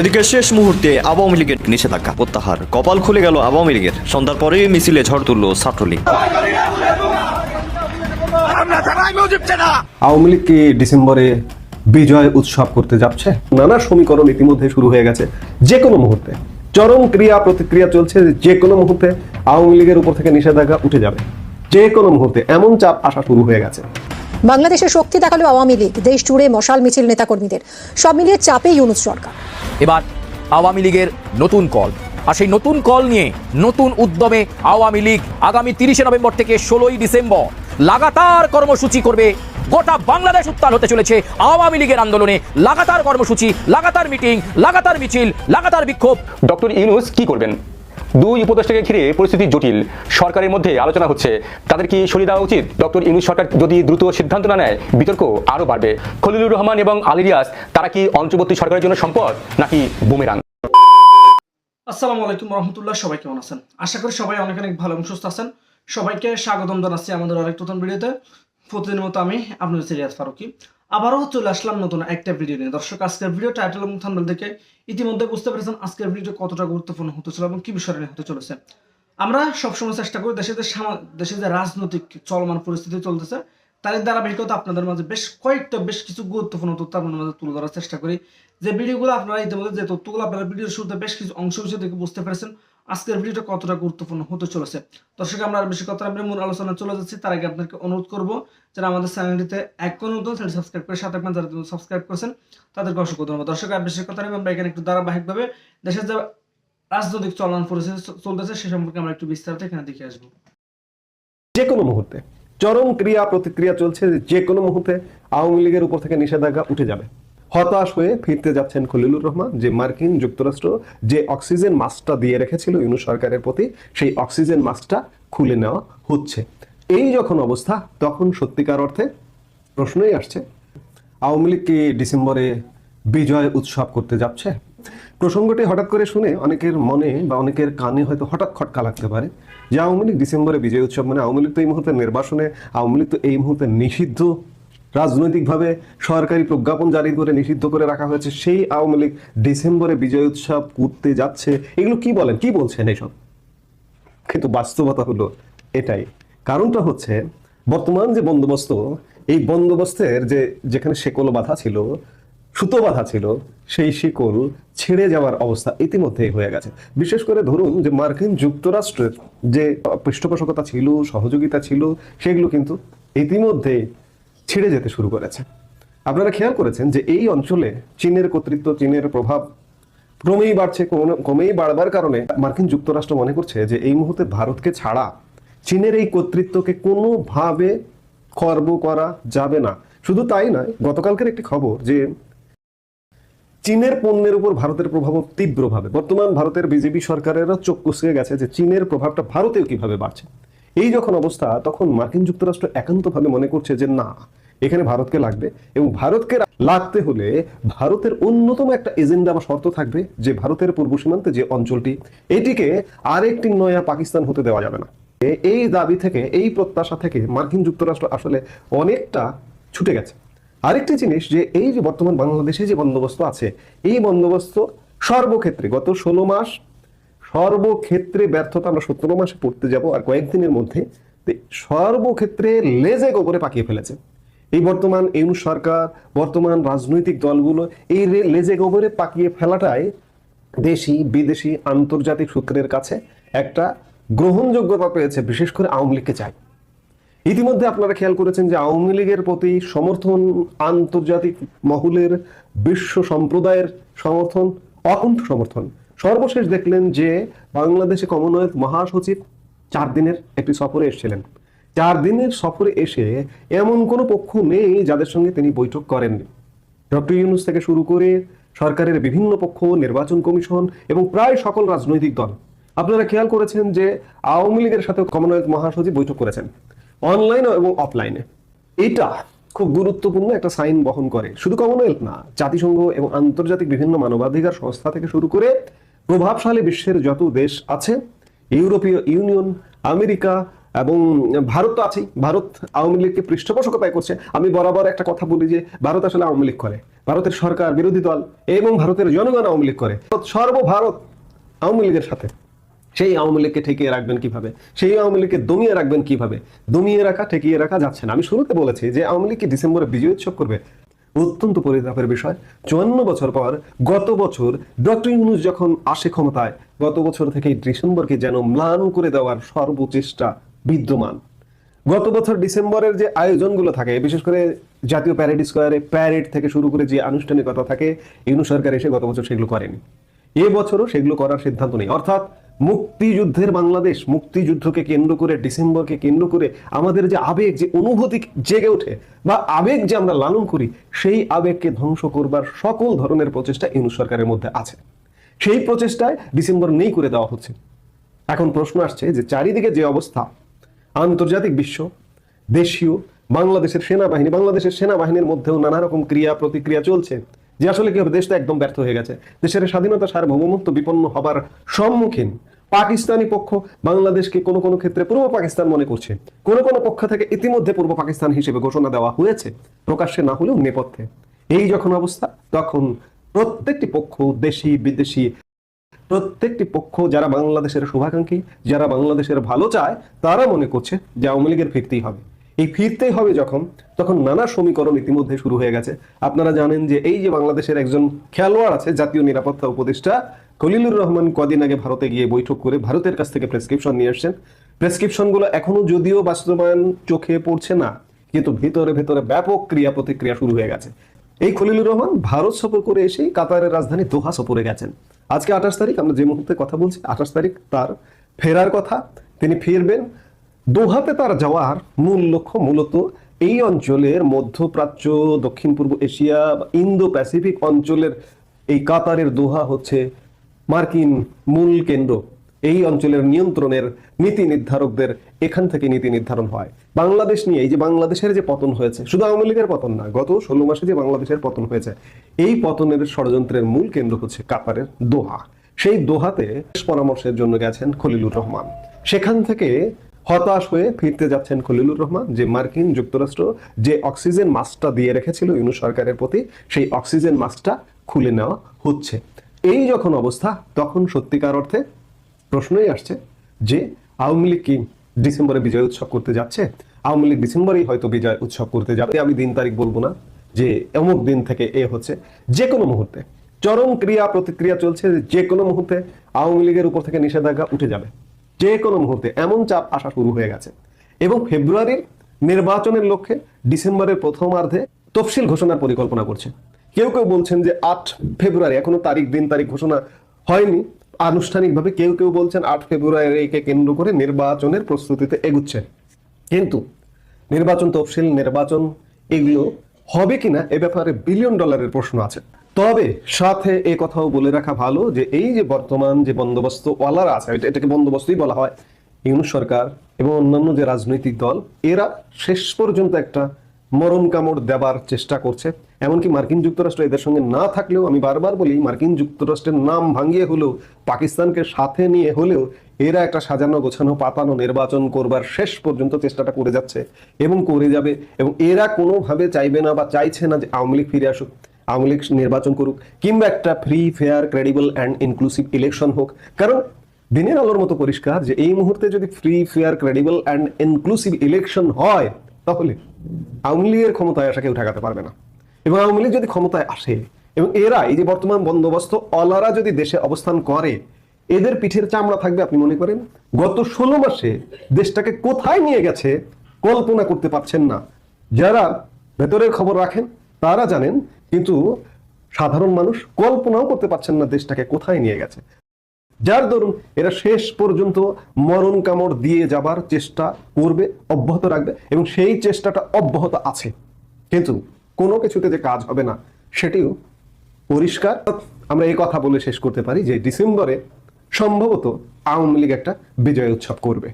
এদিকে শেষ মুহূর্তে আওয়ামী লীগের নিষেধাজ্ঞা প্রত্যাহার। কপাল খুলে গেল আওয়ামী লীগের। সন্ধ্যার পরেই মিছিলে ঝড় তুলল ছাত্রলীগ। আওয়ামী লীগ কি ডিসেম্বরে বিজয় উৎসব করতে যাচ্ছে? নানা সমীকরণ ইতিমধ্যে শুরু হয়ে গেছে যে কোনো মুহূর্তে। চরম ক্রিয়া প্রতিক্রিয়া চলছে যে কোনো মুহূর্তে আওয়ামী লীগের উপর থেকে নিষেধাজ্ঞা উঠে যাবে। যে কোনো মুহূর্তে এমন চাপ আসা শুরু হয়ে গেছে। বাংলাদেশের শক্তি দেখাল আওয়ামী লীগ দেশ জুড়ে মশাল মিছিল নেতাকর্মীদের। সব মিলিয়ে চাপে ইউনুস সরকার। এবার আওয়ামী লীগের নতুন কল। আর সেই নতুন কল নিয়ে নতুন উদ্যমে আওয়ামী লীগ আগামী তিরিশে নভেম্বর থেকে ষোলোই ডিসেম্বর লাগাতার কর্মসূচি করবে। গোটা বাংলাদেশ উত্তাল হতে চলেছে আওয়ামী লীগের আন্দোলনে। লাগাতার কর্মসূচি লাগাতার মিটিং লাগাতার মিছিল লাগাতার বিক্ষোভ। ডক্টর ইউনুস কি করবেন? দুই উপদেষ্টাকে ঘিরে পরিস্থিতি জটিল। সরকারের মধ্যে আলোচনা হচ্ছে। তাদের কি সরিয়ে দেওয়া উচিত? ডক্টর ইউনুস সরকার যদি দ্রুত সিদ্ধান্ত না নেয়, বিতর্ক আরও বাড়বে। খলিলুর রহমান এবং আলিরিয়াস তারা কি অন্তর্বর্তী সরকারের জন্য সম্পদ, নাকি বুমেরাং? আসসালামু আলাইকুম রহমতুল্লাহ, সবাই কেমন আছেন? আশা করি সবাই অনেক অনেক ভালো এবং সুস্থ আছেন। সবাইকে স্বাগতম জানাচ্ছি আমাদের আরেক নতুন ভিডিওতে। প্রতিদিনের মতো আমি আপনাদের সিরিয়াস ফারুকি। আবারও চলে আসলাম নতুন একটা ভিডিও নিয়ে। দর্শক, আজকের ভিডিও টাইটেল এবং থাম্বনেল দেখে ইতিমধ্যে বুঝতে পেরেছেন আজকের ভিডিও কতটা গুরুত্বপূর্ণ হতে চলে এবং কি বিষয় নিয়ে হতে চলেছে। আমরা সবসময় চেষ্টা করি দেশে যে দেশে যে রাজনৈতিক চলমান পরিস্থিতি চলতেছে তার ধারাবাহিকতা আপনাদের মাঝে বেশ কয়েকটা, বেশ কিছু গুরুত্বপূর্ণ তথ্য আপনাদের মাঝে তুলে ধরার চেষ্টা করি। যে ভিডিওগুলো আপনারা ইতিমধ্যে যে তথ্যগুলো আপনারা ভিডিওর শুরুতে বেশ কিছু অংশ বিষয় থেকে বুঝতে পেরেছেন আজকের ভিডিওটা কতটা গুরুত্বপূর্ণ হতে চলেছে? দর্শক, আমরা আর বেশি কথা মূল আলোচনা চলে যাচ্ছি। তার আগে আপনাকে অনুরোধ করব, যারা আমাদের চ্যানেলটিতে এক কোনো নতুন চ্যানেল সাবস্ক্রাইব করে সাথে যারা সাবস্ক্রাইব করেছেন, তাদেরকে অসংখ্য ধন্যবাদ। দর্শক, আর বেশি কথা আমরা এখানে একটু ধারাবাহিকভাবে দেশের যে রাজনৈতিক চলমান পরিস্থিতি চলতেছে, সে সম্পর্কে আমরা একটু বিস্তারিত এখানে দেখে আসব। যে কোনো মুহূর্তে চরম ক্রিয়া প্রতিক্রিয়া চলছে, যে কোনো মুহূর্তে আওয়ামী লীগের উপর থেকে নিষেধাজ্ঞা উঠে যাবে। হতাশ হয়ে ফিরতে যাচ্ছেন খলিলুর রহমান, যে মার্কিন যুক্তরাষ্ট্র যে অক্সিজেন মাস্কটা দিয়ে রেখেছিল ইউনু সরকারের প্রতি, সেই অক্সিজেন মাস্কটা খুলে নেওয়া হচ্ছে। এই যখন অবস্থা, তখন সত্যিকার অর্থে প্রশ্নই আসছে, আওয়ামী লীগ কি ডিসেম্বরে বিজয় উৎসব করতে যাচ্ছে? প্রসঙ্গটি হঠাৎ করে শুনে অনেকের মনে বা অনেকের কানে হয়তো হঠাৎ খটকা লাগতে পারে যে আওয়ামী লীগ ডিসেম্বরে বিজয় উৎসব মানে আওয়ামী লীগ তো এই মুহূর্তে নির্বাসনে, আওয়ামী লীগ তো এই মুহূর্তে নিষিদ্ধ। রাজনৈতিকভাবে সরকারি প্রজ্ঞাপন জারি করে নিষিদ্ধ করে রাখা হয়েছে, সেই আওয়ামী লীগ ডিসেম্বরে বিজয় উৎসব করতে যাচ্ছে। এগুলো কি বলেন? কি বলছেন এসব? কিন্তু বাস্তবতা হলো এটাই। কারণটা হচ্ছে, বর্তমান যে বন্দোবস্ত, এই বন্দোবস্তের যে, যেখানে শেকল বাঁধা ছিল, সুতো বাঁধা ছিল, সেই শিকল ছেড়ে যাওয়ার অবস্থা ইতিমধ্যেই হয়ে গেছে। বিশেষ করে ধরুন যে মার্কিন যুক্তরাষ্ট্রের যে পৃষ্ঠপোষকতা ছিল, সহযোগিতা ছিল, সেগুলো কিন্তু ইতিমধ্যে ছেড়ে যেতে শুরু করেছে। আপনারা খেয়াল করেছেন যে এই অঞ্চলে চীনের কর্তৃত্ব, চীনের প্রভাব ক্রমেই বাড়ছে ক্রমেই বাড়বার কারণে মার্কিন যুক্তরাষ্ট্র মনে করছে যে এই মুহূর্তে ভারতকে ছাড়া চীনের এই কর্তৃত্বকে কোনোভাবে খর্ব করা যাবে না। শুধু তাই নয়, গতকালকের একটি খবর যে চীনের পণ্যের উপর ভারতের প্রভাব তীব্রভাবে। বর্তমান ভারতের বিজেপি সরকারেরও চোখ কুসকে গেছে যে চীনের প্রভাবটা ভারতেও কীভাবে বাড়ছে। এই যখন অবস্থা, তখন মার্কিন যুক্তরাষ্ট্র একান্তভাবে মনে করছে যে না, এখানে ভারতকে লাগবে এবং ভারতকে লাগতে হলে ভারতের অন্যতম একটা এজেন্ডা বা শর্ত থাকবে যে ভারতের পূর্ব সীমান্তে যে অঞ্চলটি, এটিকে আরেকটি নয়া পাকিস্তান হতে দেওয়া যাবে না। এই দাবি থেকে, এই প্রত্যাশা থেকে মার্কিন যুক্তরাষ্ট্র আসলে অনেকটা ছুটে গেছে। আরেকটি জিনিস যে, এই যে বর্তমান বাংলাদেশে যে বন্দোবস্ত আছে, এই বন্দোবস্ত সর্বক্ষেত্রে গত ষোলো মাস সর্বক্ষেত্রে ব্যর্থতা আমরা সতেরো মাসে পড়তে যাব আর কয়েকদিনের মধ্যে সর্বক্ষেত্রে লেজে গোবরে পাকিয়ে ফেলেছে। এই বর্তমান ইউনুস সরকার, বর্তমান রাজনৈতিক দলগুলো এই লেজে গোবরে পাকিয়ে ফেলাটাই দেশি, বিদেশি, আন্তর্জাতিক সূত্রের কাছে একটা গ্রহণযোগ্যতা পেয়েছে, বিশেষ করে আওয়ামী লীগকে চাই। ইতিমধ্যে আপনারা খেয়াল করেছেন যে আওয়ামী লীগের প্রতি সমর্থন আন্তর্জাতিক মহলের বিশ্ব সম্প্রদায়ের সমর্থন, অকুণ্ঠ সমর্থন। সর্বশেষ দেখলেন যে বাংলাদেশে কমনওয়েলথ মহাসচিব চার দিনের একটি সফরে এসেছিলেন। চার দিনের সফরে এসে এমন কোনো পক্ষ নেই যাদের সঙ্গে তিনি বৈঠক করেননি। ডক্টর ইউনুস থেকে শুরু করে সরকারের বিভিন্ন পক্ষ, নির্বাচন কমিশন এবং প্রায় সকল রাজনৈতিক দল। আপনারা খেয়াল করেছেন যে আওয়ামী লীগের সাথে কমনওয়েলথ মহাসচিব বৈঠক করেছেন, অনলাইনে এবং অফলাইনে। এটা খুব গুরুত্বপূর্ণ একটা সাইন বহন করে। শুধু কমনওয়েলথ না, জাতিসংঘ এবং আন্তর্জাতিক বিভিন্ন মানবাধিকার সংস্থা থেকে শুরু করে প্রভাবশালী বিশ্বের যত দেশ আছে, ইউরোপীয় ইউনিয়ন, আমেরিকা এবং ভারত তো আছেই। ভারত আওয়ামী লীগকে পৃষ্ঠপোষকতায় করছে। আমি বরাবর একটা কথা বলি যে, ভারত আসলে আওয়ামী লীগ করে। ভারতের সরকার, বিরোধী দল এবং ভারতের জনগণ আওয়ামী লীগ করে। সর্বভারত আওয়ামী লীগের সাথে। সেই আওয়ামী লীগকে ঠেকিয়ে রাখবেন কীভাবে? সেই আওয়ামী লীগকে দমিয়ে রাখবেন কীভাবে? দমিয়ে রাখা, ঠেকিয়ে রাখা যাচ্ছে না। আমি শুরুতে বলেছি যে, আওয়ামী লীগ কি ডিসেম্বরে বিজয় উৎসব করবে? অত্যন্ত পরিতাপের বিষয়। চুয়ান্ন বছর পর গত বছর ডক্টর ইউনুস যখন আসে ক্ষমতায়, গত বছর থেকে ডিসেম্বরকে যেন ম্লান করে দেওয়ার সর্বচেষ্টা বিদ্যমান। গত বছর ডিসেম্বরের যে আয়োজনগুলো থাকে, বিশেষ করে জাতীয় প্যারেড স্কোয়ারে প্যারেড থেকে শুরু করে যে আনুষ্ঠানিকতা থাকে ইউনু সরকার এসে গত বছর সেগুলো করেনি। এ বছরও সেগুলো করার সিদ্ধান্ত নেই। অর্থাৎ মুক্তিযুদ্ধের বাংলাদেশ মুক্তিযুদ্ধকে কেন্দ্র করে, ডিসেম্বরকে কেন্দ্র করে আমাদের যে আবেগ, যে অনুভূতি জেগে ওঠে বা আবেগ যে আমরা লালন করি, সেই আবেগকে ধ্বংস করবার সকল ধরনের প্রচেষ্টা ইউনু সরকারের মধ্যে আছে। সেই প্রচেষ্টায় ডিসেম্বর নেই করে দেওয়া হচ্ছে। এখন প্রশ্ন আসছে যে চারিদিকে যে অবস্থা, আন্তর্জাতিক বিশ্ব, দেশীয়, বাংলাদেশের সেনাবাহিনী, বাংলাদেশের সেনাবাহিনীর মধ্যেও নানা রকম ক্রিয়া প্রতিক্রিয়া চলছে। যে আসলে কি হবে? দেশটা একদম ব্যর্থ হয়ে গেছে। দেশের স্বাধীনতা সার্বভৌমত্ব বিপন্ন হবার সম্মুখীন পাকিস্তানি পক্ষ বাংলাদেশকে কোনো কোনো ক্ষেত্রে পূর্ব পাকিস্তান মনে করছে। কোনো কোনো পক্ষ থেকে ইতিমধ্যে পূর্ব পাকিস্তান হিসেবে ঘোষণা দেওয়া হয়েছে, প্রকাশ্যে না হলেও নেপথ্যে। এই যখন অবস্থা, তখন প্রত্যেকটি পক্ষ দেশি, বিদেশি, প্রত্যেকটি পক্ষ যারা বাংলাদেশের শুভাকাঙ্ক্ষী, যারা বাংলাদেশের ভালো চায়, তারা মনে করছে যে আওয়ামী লীগের ফিরতেই হবে। এই ফিরতেই হবে যখন, তখন নানা সমীকরণ ইতিমধ্যে শুরু হয়ে গেছে। আপনারা জানেন যে এই যে বাংলাদেশের একজন খেলোয়াড় আছে, জাতীয় নিরাপত্তা উপদেষ্টা, খলিলুর রহমান কদিন আগে ভারতে গিয়ে বৈঠক করে ভারতের কাছ থেকে প্রেসক্রিপশন নিয়ে আসছেন। প্রেসক্রিপশনগুলো এখনও যদিও বাস্তবায়ন চোখে পড়ছে না, কিন্তু ভিতরে ভেতরে ব্যাপক ক্রিয়া প্রতিক্রিয়া শুরু হয়ে গেছে। এই খলিলুর রহমান ভারত সফর করে এসেই কাতারের রাজধানী দোহা সফরে গেছেন। আজকে আঠাশ তারিখ, আমরা যে মুহূর্তে কথা বলছি, আঠাশ তারিখ তার ফেরার কথা। তিনি ফিরবেন দোহাতে তার যাওয়ার মূল লক্ষ্য মূলত এই অঞ্চলের মধ্যপ্রাচ্য দক্ষিণ পূর্ব এশিয়া ইন্দো প্যাসিফিক অঞ্চলের এই কাতারের দোহা হচ্ছে মার্কিন মূল কেন্দ্র। এই অঞ্চলের নিয়ন্ত্রণের নীতি নির্ধারকদের এখান থেকে নীতি নির্ধারণ হয়। বাংলাদেশ নিয়ে এই যে বাংলাদেশের যে পতন হয়েছে, শুধু আওয়ামী লীগের পতন না, গত ষোলো মাসে যে বাংলাদেশের পতন হয়েছে, এই পতনের ষড়যন্ত্রের মূল কেন্দ্র হচ্ছে কাতারের দোহা। সেই দোহাতে পরামর্শের জন্য গেছেন খলিলুর রহমান। সেখান থেকে হতাশ হয়ে ফিরতে যাচ্ছেন খলিলুর রহমান, যে মার্কিন যুক্তরাষ্ট্র যে অক্সিজেন মাস্কটা দিয়ে রেখেছিল ইউনু সরকারের প্রতি, সেই অক্সিজেন মাস্কটা খুলে নেওয়া হচ্ছে। এই যখন অবস্থা, তখন সত্যিকার অর্থে প্রশ্নই আসছে যে আওয়ামী লীগ কি ডিসেম্বরে বিজয় উৎসব করতে যাচ্ছে? আওয়ামী লীগ ডিসেম্বরেই হয়তো বিজয় উৎসব করতে যাবে, আমি দিন তারিখ বলব না যে অমুক দিন থেকে এ হচ্ছে। যে কোনো মুহূর্তে, চরম ক্রিয়া প্রতিক্রিয়া চলছে, যে কোনো মুহূর্তে আওয়ামী লীগের উপর থেকে নিষেধাজ্ঞা উঠে যাবে। যে কোনো মুহূর্তে এমন চাপ আসা শুরু হয়ে গেছে। এবং ফেব্রুয়ারির নির্বাচনের লক্ষ্যে ডিসেম্বরের প্রথমার্ধে তফসিল ঘোষণার পরিকল্পনা করছে। কেউ কেউ বলছেন যে আট ফেব্রুয়ারি, এখনও তারিখ, দিন, তারিখ ঘোষণা হয়নি। আনুষ্ঠানিকভাবে কেউ কেউ বলছেন আট ফেব্রুয়ারিকে কেন্দ্র করে নির্বাচনের প্রস্তুতিতে এগুচ্ছে। কিন্তু নির্বাচন তফসিল, নির্বাচন এগুলো হবে কিনা এ ব্যাপারে বিলিয়ন ডলারের প্রশ্ন আছে। তবে সাথে এ কথাও বলে রাখা ভালো যে এই যে বর্তমান যে বন্দোবস্ত ওয়ালারা আছে এটাকে বন্দোবস্তই বলা হয়, ইউনুস সরকার এবং অন্যান্য যে রাজনৈতিক দল, এরা শেষ পর্যন্ত একটা মরণ কামড় দেবার চেষ্টা করছে। এমনকি মার্কিন যুক্তরাষ্ট্র এদের সঙ্গে না থাকলেও, আমি বারবার বলি, মার্কিন যুক্তরাষ্ট্রের নাম ভাঙিয়ে হলেও, পাকিস্তানকে সাথে নিয়ে হলেও, এরা একটা সাজানো, গোছানো, পাতানো নির্বাচন করবার শেষ পর্যন্ত চেষ্টাটা করে যাচ্ছে এবং করে যাবে এবং এরা কোনোভাবে চাইবে না বা চাইছে না যে আওয়ামী লীগ ফিরে আসুক। আওয়ামী লীগ নির্বাচন করুক কিংবা একটা free fair credible and inclusive election হোক। কারণ দিনের আলোর মতো পরিষ্কার যে এই মুহূর্তে যদি free fair credible and inclusive election হয়, তাহলে আওয়ামী লীগের ক্ষমতায় আসা কেউ ঠেকাতে পারবে না। এবং আওয়ামী লীগ যদি ক্ষমতায় আসে, এবং এরা, এই যে বর্তমান বন্দোবস্ত, অলারা যদি দেশে অবস্থান করে, এদের পিঠের চামড়া থাকবে, আপনি মনে করেন? গত ষোলো মাসে দেশটাকে কোথায় নিয়ে গেছে, কল্পনা করতে পারছেন না। যারা ভেতরের খবর রাখেন, তারা জানেন কিন্তু সাধারণ মানুষ কল্পনাও করতে পারছেন না দেশটাকে কোথায় নিয়ে গেছে। যার দরুন এরা শেষ পর্যন্ত মরণ কামড় দিয়ে যাবার চেষ্টা করবে, অব্যাহত রাখবে এবং সেই চেষ্টাটা অব্যাহত আছে। কিন্তু কোনো কিছুতে যে কাজ হবে না, সেটিও পরিষ্কার। আমরা এই কথা বলে শেষ করতে পারি যে ডিসেম্বরে সম্ভবত আওয়ামী লীগ একটা বিজয় উৎসব করবে।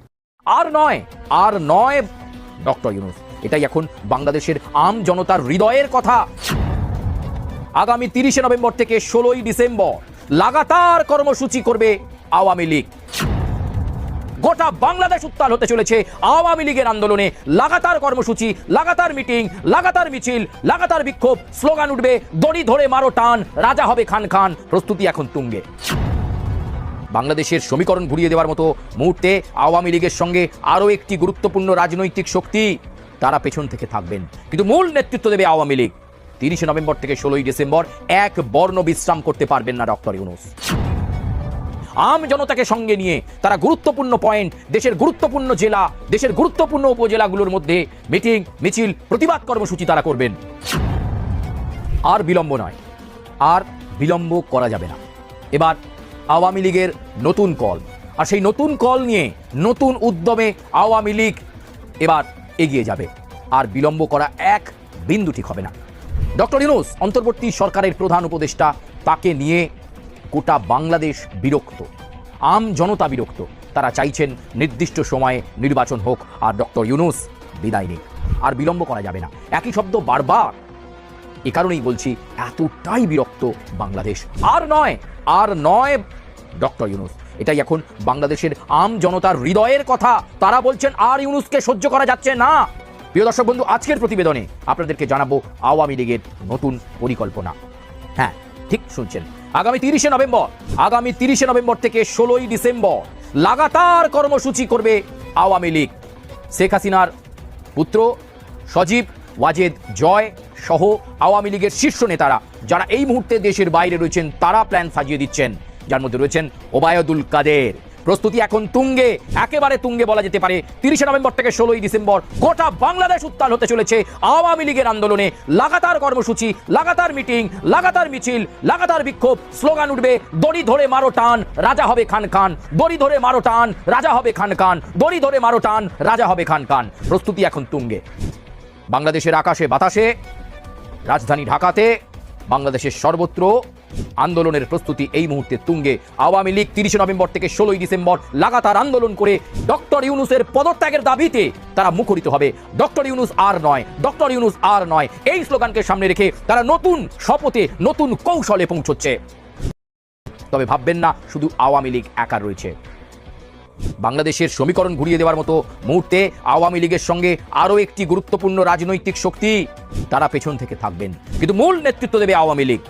আর নয় আর নয়, ডক্টর ইউনুস, এটাই এখন বাংলাদেশের আম জনতার হৃদয়ের কথা। আগামী তিরিশে নভেম্বর থেকে ষোলোই ডিসেম্বর লাগাতার কর্মসূচি করবে আওয়ামী লীগ। গোটা বাংলাদেশ উত্তাল হতে চলেছে আওয়ামী লীগের আন্দোলনে। লাগাতার কর্মসূচি, লাগাতার মিটিং, লাগাতার মিছিল, লাগাতার বিক্ষোভ। স্লোগান উঠবে, দড়ি ধরে মারো টান, রাজা হবে খান খান, প্রস্তুতি এখন তুঙ্গে। বাংলাদেশের সমীকরণ ঘুরিয়ে দেওয়ার মতো মুহূর্তে আওয়ামী লীগের সঙ্গে আরও একটি গুরুত্বপূর্ণ রাজনৈতিক শক্তি তারা পেছন থেকে থাকবেন। কিন্তু মূল নেতৃত্ব দেবে আওয়ামী লীগ। তিরিশে নভেম্বর থেকে ষোলোই ডিসেম্বর এক বর্ণ বিশ্রাম করতে পারবেন না ডক্টর ইউনুস। আম জনতাকে সঙ্গে নিয়ে তারা গুরুত্বপূর্ণ পয়েন্ট, দেশের গুরুত্বপূর্ণ জেলা, দেশের গুরুত্বপূর্ণ উপজেলাগুলোর মধ্যে মিটিং, মিছিল, প্রতিবাদ কর্মসূচি তারা করবেন। আর বিলম্ব নয়, আর বিলম্ব করা যাবে না। এবার আওয়ামী লীগের নতুন কল, আর সেই নতুন কল নিয়ে নতুন উদ্যমে আওয়ামী লীগ এবার এগিয়ে যাবে। আর বিলম্ব করা এক বিন্দু ঠিক হবে না। ডক্টর ইউনুস, অন্তর্বর্তী সরকারের প্রধান উপদেষ্টা, তাকে নিয়ে গোটা বাংলাদেশ বিরক্ত, আম জনতা বিরক্ত। তারা চাইছেন নির্দিষ্ট সময়ে নির্বাচন হোক, আর ডক্টর ইউনুস বিদায় নিক। আর বিলম্ব করা যাবে না। একই শব্দ বারবার। এ কারণেই বলছি, এতটাই বিরক্ত বাংলাদেশ। আর নয় আর নয়, ডক্টর ইউনুস, এটাই এখন বাংলাদেশের আম জনতার হৃদয়ের কথা। তারা বলছেন, আর ইউনুসকে সহ্য করা যাচ্ছে না। প্রিয় দর্শক বন্ধু, আজকের প্রতিবেদনে আপনাদেরকে জানাব আওয়ামী লীগের নতুন পরিকল্পনা। হ্যাঁ ঠিক শুনছেন। আগামী তিরিশে নভেম্বর, আগামী তিরিশে নভেম্বর থেকে ষোলোই ডিসেম্বর লাগাতার কর্মসূচি করবে আওয়ামী লীগ। শেখ হাসিনার পুত্র সজীব ওয়াজেদ জয় সহ আওয়ামী লীগের শীর্ষ নেতারা, যারা এই মুহূর্তে দেশের বাইরে রয়েছেন, তারা প্ল্যান সাজিয়ে দিচ্ছেন। যার মধ্যে রয়েছেন ওবায়দুল কাদের। প্রস্তুতি এখন তুঙ্গে, একেবারে তুঙ্গে বলা যেতে পারে। তিরিশে নভেম্বর থেকে ষোলোই ডিসেম্বর গোটা বাংলাদেশ উত্তাল হতে চলেছে আওয়ামী লীগের আন্দোলনে। লাগাতার কর্মসূচি, লাগাতার মিটিং, লাগাতার মিছিল, লাগাতার বিক্ষোভ। স্লোগান উঠবে, দড়ি ধরে মারো টান, রাজা হবে খান খান। দড়ি ধরে মারো টান, রাজা হবে খান খান। দড়ি ধরে মারো টান, রাজা হবে খান খান। প্রস্তুতি এখন তুঙ্গে। বাংলাদেশের আকাশে বাতাসে, রাজধানী ঢাকাতে, বাংলাদেশের সর্বত্র আন্দোলনের প্রস্তুতি এই মুহূর্তে তুঙ্গে। আওয়ামী লীগ তিরিশে নভেম্বর থেকে ষোলোই ডিসেম্বর লাগাতার আন্দোলন করে ডক্টর ইউনুসের পদত্যাগের দাবিতে তারা মুখরিত হবে। ডক্টর ইউনুস আর নয়, ডক্টর ইউনুস আর নয়, এই স্লোগানকে সামনে রেখে তারা নতুন শপথে নতুন কৌশলে পৌঁছচ্ছে। তবে ভাববেন না, শুধু আওয়ামী লীগ একা রয়েছে। বাংলাদেশের সমীকরণ ঘুরিয়ে দেওয়ার মতো মুহূর্তে আওয়ামী লীগের সঙ্গে আরও একটি গুরুত্বপূর্ণ রাজনৈতিক শক্তি তারা পেছন থেকে থাকবেন। কিন্তু মূল নেতৃত্ব দেবে আওয়ামী লীগ।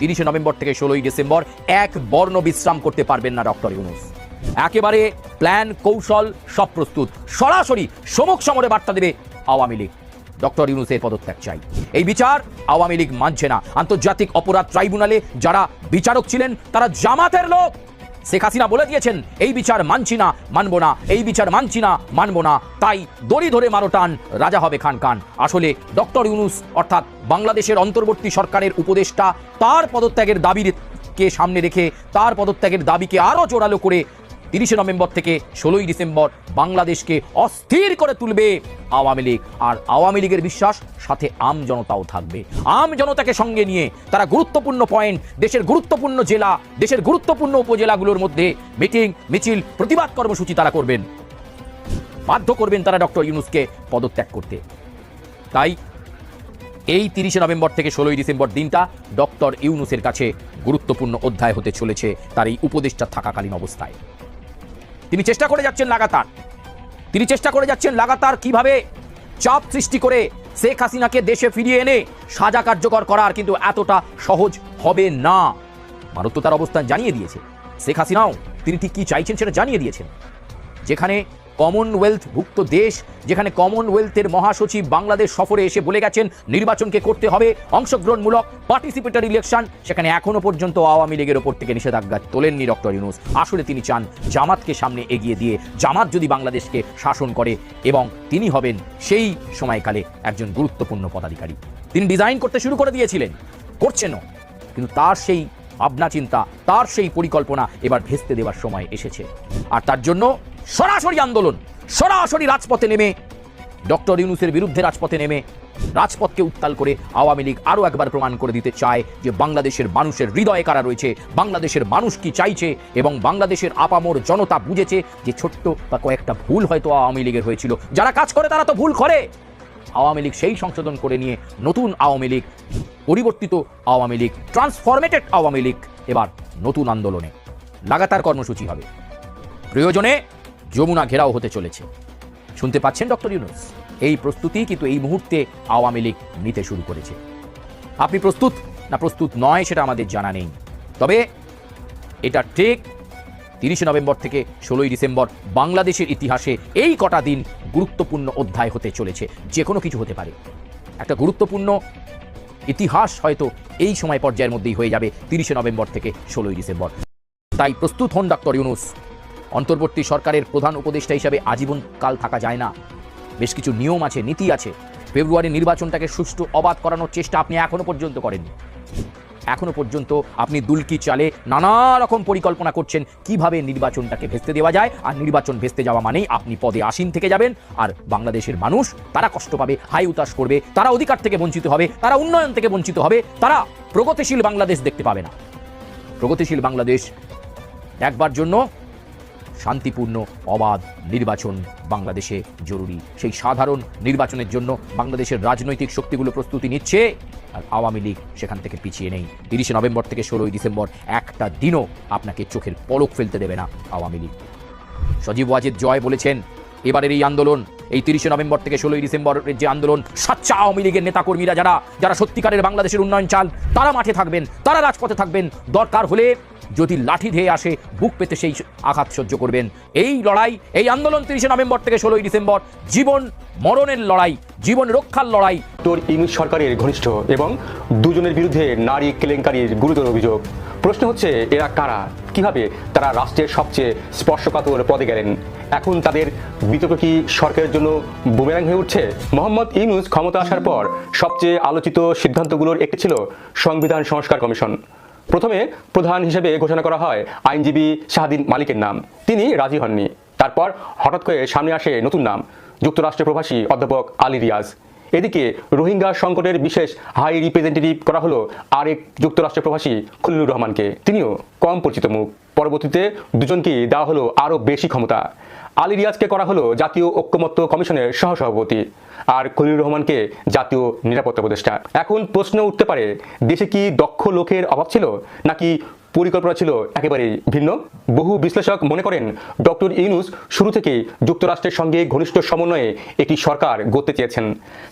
তিরিশে নভেম্বর থেকে ষোলোই ডিসেম্বর এক বর্ণ বিশ্রাম করতে পারবেন না ডক্টর ইউনুস। একেবারে প্ল্যান, কৌশল সব প্রস্তুত। সরাসরি সমুখ সমরে বার্তা দেবে আওয়ামী লীগ। ডক্টর ইউনুসের পদত্যাগ চাই। এই বিচার আওয়ামী লীগ মানছে না। আন্তর্জাতিক অপরাধ ট্রাইব্যুনালে যারা বিচারক ছিলেন, তারা জামাতের লোক। শেখ হাসিনা বলে দিয়েছেন, এই বিচার মানছি না, মানবো না, এই বিচার মানছি না, মানবো না। তাই দড়ি ধরে মারো টান, রাজা হবে খান খান। আসলে ডক্টর ইউনুস, অর্থাৎ বাংলাদেশের অন্তর্বর্তী সরকারের উপদেষ্টা, তার পদত্যাগের দাবির কে সামনে রেখে, তার পদত্যাগের দাবিকে আরও জোরালো করে তিরিশে নভেম্বর থেকে ষোলোই ডিসেম্বর বাংলাদেশকে অস্থির করে তুলবে আওয়ামী লীগ। আর আওয়ামী লীগের বিশ্বাস, সাথে আম জনতাও থাকবে। আম জনতাকে সঙ্গে নিয়ে তারা গুরুত্বপূর্ণ পয়েন্ট, দেশের গুরুত্বপূর্ণ জেলা, দেশের গুরুত্বপূর্ণ উপজেলাগুলোর মধ্যে মিটিং, মিছিল, প্রতিবাদ কর্মসূচি তারা করবেন। বাধ্য করবেন তারা ডক্টর ইউনুসকে পদত্যাগ করতে। তাই এই তিরিশে নভেম্বর থেকে ষোলোই ডিসেম্বর দিনটা ডক্টর ইউনুসের কাছে গুরুত্বপূর্ণ অধ্যায় হতে চলেছে তার এই উপদেষ্টা থাকাকালীন অবস্থায়। তিনি চেষ্টা করে যাচ্ছেন লাগাতার। তিনি চেষ্টা করে যাচ্ছেন লাগাতার কীভাবে চাপ সৃষ্টি করে শেখ হাসিনাকে দেশে ফিরিয়ে এনে সাজা কার্যকর করার, কিন্তু এতটা সহজ হবে না। ভারত তো তার অবস্থান জানিয়ে দিয়েছে শেখ হাসিনাও। তিনি ঠিক কী চাইছেন সেটা জানিয়ে দিয়েছেন। যেখানে কমনওয়েলথ ভুক্ত দেশ, যেখানে কমনওয়েলথের মহাসচিব বাংলাদেশ সফরে এসে বলে গেছেন, নির্বাচনকে করতে হবে অংশগ্রহণমূলক পার্টিসিপেটরি ইলেকশন সেখানে এখনও পর্যন্ত আওয়ামী লীগের ওপর থেকে নিষেধাজ্ঞা তোলেননি ডক্টর ইউনুস। আসলে তিনি চান জামাতকে সামনে এগিয়ে দিয়ে জামাত যদি বাংলাদেশকে শাসন করে এবং তিনি হবেন সেই সময়কালে একজন গুরুত্বপূর্ণ পদাধিকারী। তিনি ডিজাইন করতে শুরু করে দিয়েছিলেন, করছেনও, কিন্তু তার সেই ভাবনা চিন্তা তার সেই পরিকল্পনা এবার ভেস্তে দেওয়ার সময় এসেছে। আর তার জন্য সরাসরি আন্দোলন, সরাসরি রাজপথে নেমে, ডক্টর ইউনুসের বিরুদ্ধে রাজপথে নেমে, রাজপথকে উত্তাল করে আওয়ামী লীগ আরও একবার প্রমাণ করে দিতে চায় যে বাংলাদেশের মানুষের হৃদয়ে কারা রয়েছে, বাংলাদেশের মানুষ কি চাইছে এবং বাংলাদেশের আপামোর জনতা বুঝেছে যে ছোট্ট বা কয়েকটা ভুল হয়তো আওয়ামী লীগের হয়েছিল। যারা কাজ করে তারা তো ভুল করে। আওয়ামী লীগ সেই সংশোধন করে নিয়ে নতুন আওয়ামী লীগ, পরিবর্তিত আওয়ামী লীগ ট্রান্সফরমেটেড আওয়ামী লীগ এবার নতুন আন্দোলনে। লাগাতার কর্মসূচি হবে। প্রয়োজনে যমুনা ঘেরাও হতে চলেছে। শুনতে পাচ্ছেন ডক্টর ইউনুস? এই প্রস্তুতি কিন্তু এই মুহূর্তে আওয়ামী লীগ নিতে শুরু করেছে। আপনি প্রস্তুত না প্রস্তুত নয় সেটা আমাদের জানা নেই। তবে এটা ঠিক তিরিশে নভেম্বর থেকে ষোলোই ডিসেম্বর বাংলাদেশের ইতিহাসে এই কটা দিন গুরুত্বপূর্ণ অধ্যায় হতে চলেছে। যে কোনো কিছু হতে পারে। একটা গুরুত্বপূর্ণ ইতিহাস হয়তো এই সময় পর্যায়ের মধ্যেই হয়ে যাবে তিরিশে নভেম্বর থেকে ষোলোই ডিসেম্বর। তাই প্রস্তুত হন ডক্টর ইউনুস। অন্তর্বর্তী সরকারের প্রধান উপদেষ্টা হিসাবে আজীবন কাল থাকা যায় না। বেশ কিছু নিয়ম আছে, নীতি আছে। ফেব্রুয়ারি নির্বাচনটাকে সুষ্ঠু অবাধ করানোর চেষ্টা আপনি এখনও পর্যন্ত করেননি। এখনও পর্যন্ত আপনি দুলকি চালে নানা রকম পরিকল্পনা করছেন কীভাবে নির্বাচনটাকে ভেস্তে দেওয়া যায়। আর নির্বাচন ভেস্তে যাওয়া মানেই আপনি পদে আসীন থেকে যাবেন। আর বাংলাদেশের মানুষ, তারা কষ্ট পাবে হাই উতাস করবে, তারা অধিকার থেকে বঞ্চিত হবে, তারা উন্নয়ন থেকে বঞ্চিত হবে, তারা প্রগতিশীল বাংলাদেশ দেখতে পাবে না। প্রগতিশীল বাংলাদেশ একবার জন্য শান্তিপূর্ণ, অবাধ নির্বাচন বাংলাদেশে জরুরি। সেই সাধারণ নির্বাচনের জন্য বাংলাদেশের রাজনৈতিক শক্তিগুলো প্রস্তুতি নিচ্ছে আর আওয়ামী লীগ সেখান থেকে পিছিয়ে নেই। তিরিশে নভেম্বর থেকে ষোলোই ডিসেম্বর একটা দিনও আপনাকে চোখের পলক ফেলতে দেবে না আওয়ামী লীগ। সজীব ওয়াজেদ জয় বলেছেন, এবারের এই আন্দোলন, এই তিরিশে নভেম্বর থেকে ষোলোই ডিসেম্বরের যে আন্দোলন, সাচ্চা আওয়ামী লীগের নেতাকর্মীরা যারা যারা সত্যিকারের বাংলাদেশের উন্নয়ন চাল তারা মাঠে থাকবেন, তারা রাজপথে থাকবেন। দরকার হলে যদি লাঠি ধেয়ে আসে, বুক পেতে সেই আঘাত সহ্য করবেন। এই লড়াই, এই আন্দোলন তিরিশে নভেম্বর থেকে ষোলোই ডিসেম্বর, জীবন মরণের লড়াই, জীবন রক্ষার লড়াই। তোর ইউনুস সরকারের ঘনিষ্ঠ এবং দুজনের বিরুদ্ধে নারী কেলেঙ্কারির গুরুতর অভিযোগ। প্রশ্ন হচ্ছে, এরা কারা? কীভাবে তারা রাষ্ট্রের সবচেয়ে স্পর্শকাতর পদে গেলেন? এখন তাদের বিতর্ক কি সরকারের জন্য বুমেরাং হয়ে উঠছে? মোহাম্মদ ইউনুস ক্ষমতা আসার পর সবচেয়ে আলোচিত সিদ্ধান্তগুলোর একটি ছিল সংবিধান সংস্কার কমিশন। প্রথমে প্রধান হিসেবে ঘোষণা করা হয় আইনজীবী শাহাদিন মালিকের নাম। তিনি রাজি হননি। তারপর হঠাৎ করে সামনে আসে নতুন নাম, যুক্তরাষ্ট্রের প্রবাসী অধ্যাপক আলী রিয়াজ। এদিকে রোহিঙ্গা সংকটের বিশেষ হাই রিপ্রেজেন্টেটিভ করা হলো আরেক যুক্তরাষ্ট্রের প্রবাসী খলিলুর রহমানকে। তিনিও কম পরিচিত মুখ। পরবর্তীতে দুজনকেই দেওয়া হলো আরও বেশি ক্ষমতা। আলী রিয়াজকে করা হলো জাতীয় ঐক্যমত্য কমিশনের সহসভাপতি আর খলিল রহমানকে জাতীয় নিরাপত্তা উপদেষ্টা। এখন প্রশ্ন উঠতে পারে, দেশে কি দক্ষ লোকের অভাব ছিল নাকি পরিকল্পনা ছিল একেবারেই ভিন্ন। বহু বিশ্লেষক মনে করেন, ডক্টর ইউনুস শুরু থেকেই যুক্তরাষ্ট্রের সঙ্গে ঘনিষ্ঠ সমন্বয়ে একটি সরকার গড়তে চেয়েছেন।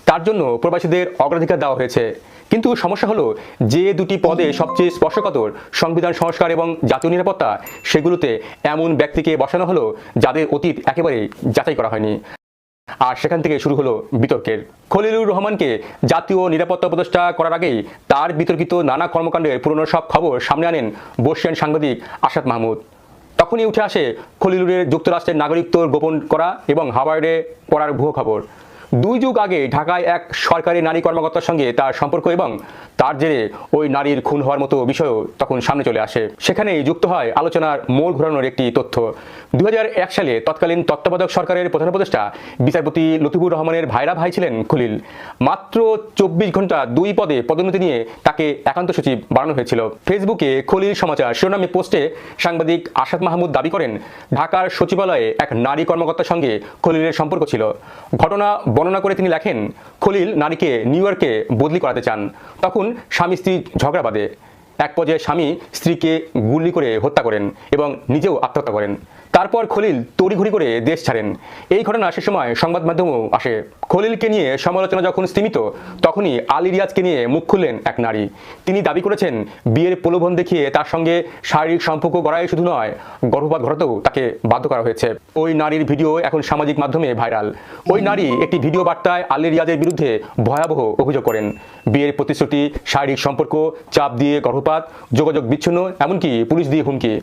তার জন্য প্রবাসীদের অগ্রাধিকার দেওয়া হয়েছে। কিন্তু সমস্যা হলো, যে দুটি পদে সবচেয়ে স্পর্শকাতর সংবিধান সংস্কার এবং জাতীয় নিরাপত্তা, সেগুলোতে এমন ব্যক্তিকে বসানো হলো যাদের অতীত একেবারেই যাচাই করা হয়নি। আর সেখান থেকে শুরু হলো বিতর্কের। খলিলুর রহমানকে জাতীয় নিরাপত্তা উপদেষ্টা করার আগেই তার বিতর্কিত নানা কর্মকাণ্ডের পুরনো সব খবর সামনে আনেন বর্ষিয়ান সাংবাদিক আসাদ মাহমুদ। তখনই উঠে আসে খলিলুরের যুক্তরাষ্ট্রের নাগরিকত্ব গোপন করা এবং হাওয়ার্ডে পড়ার ভুয়ো খবর। দুই যুগ আগে ঢাকায় এক সরকারি নারী কর্মকর্তার সঙ্গে তার সম্পর্ক এবং তার জেরে ওই নারীর খুন হওয়ার মতো বিষয়ও তখন সামনে চলে আসে। সেখানেই যুক্ত হয় আলোচনার মোড় ঘোরানোর একটি তথ্য। দু হাজার এক সালে তৎকালীন তত্ত্বাবধায়ক সরকারের প্রধান উপদেষ্টা বিচারপতি লতিফুর রহমানের ভাইরা ভাই ছিলেন খলিল। মাত্র চব্বিশ ঘণ্টা দুই পদে পদোন্নতি নিয়ে তাকে একান্ত সচিব বাড়ানো হয়েছিল। ফেসবুকে খলিল সমাচার শিরোনামে পোস্টে সাংবাদিক আসাদ মাহমুদ দাবি করেন, ঢাকার সচিবালয়ে এক নারী কর্মকর্তার সঙ্গে খলিলের সম্পর্ক ছিল। ঘটনা বর্ণনা করে তিনি লেখেন, খলিল নারীকে নিউ ইয়র্কে বদলি করাতে চান। তখন স্বামী স্ত্রী ঝগড়া বাঁধে। এক পর্যায়ে স্বামী স্ত্রীকে গুলি করে হত্যা করেন এবং নিজেও আত্মহত্যা করেন। তারপর খলিল তড়িঘড়ি করে দেশ ছাড়েন। এই ঘটনা সে সময় সংবাদ মাধ্যমেও আসে। খলিলকে নিয়ে সমালোচনা যখন স্তীমিত তখনই আলী রিয়াজকে নিয়ে মুখ খুললেন এক নারী। তিনি দাবি করেছেন, বিয়ের প্রলোভন দেখিয়ে তার সঙ্গে শারীরিক সম্পর্ক গড়াই শুধু নয়, গর্ভপাত ঘটাতেও তাকে বাধ্য করা হয়েছে। ওই নারীর ভিডিও এখন সামাজিক মাধ্যমে ভাইরাল। ওই নারী একটি ভিডিও বার্তায় আলী রিয়াজের বিরুদ্ধে ভয়াবহ অভিযোগ করেন। বিয়ের প্রতিশ্রুতি, শারীরিক সম্পর্ক, চাপ দিয়ে গর্ভপাত, যোগাযোগ বিচ্ছিন্ন, এমনকি পুলিশ দিয়ে হুমকি।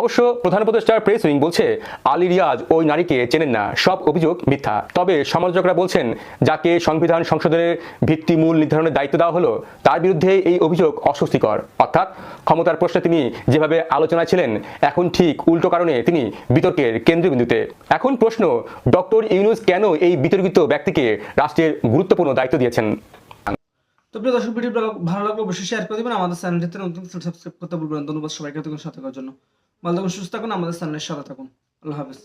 অবশ্য প্রধান উপদেষ্টার প্রেস উইং বলছে, আলী রিয়াজ ওই নারীকে চেনেন না, সব অভিযোগ মিথ্যা। তবে সমালোচকরা বলছেন, যাকে সংবিধান সংশোধনের ভিত্তিমূল নির্ধারণের দায়িত্ব দেওয়া হলো, তার বিরুদ্ধে এই অভিযোগ অস্বস্তিকর। অর্থাৎ ক্ষমতার প্রশ্নে তিনি যেভাবে আলোচনায় ছিলেন, এখন ঠিক উল্টো কারণে তিনি বিতর্কের কেন্দ্রবিন্দুতে। এখন প্রশ্ন, ডক্টর ইউনুস কেন এই বিতর্কিত ব্যক্তিকে রাষ্ট্রের গুরুত্বপূর্ণ দায়িত্ব দিয়েছেন? তো প্রিয় দর্শক ভিডিও ভালো লাগলে অবশ্যই শেয়ার করে দেবেন। আমাদের চ্যানেলটিতে নতুন সাবস্ক্রাইব করতে ভুলবেন ধন্যবাদ সবাইকে। সাথে থাকার জন্য। ভালো থাকুন সুস্থ থাকুন আমাদের সামনে সাথে থাকুন। আল্লাহ হাফেজ।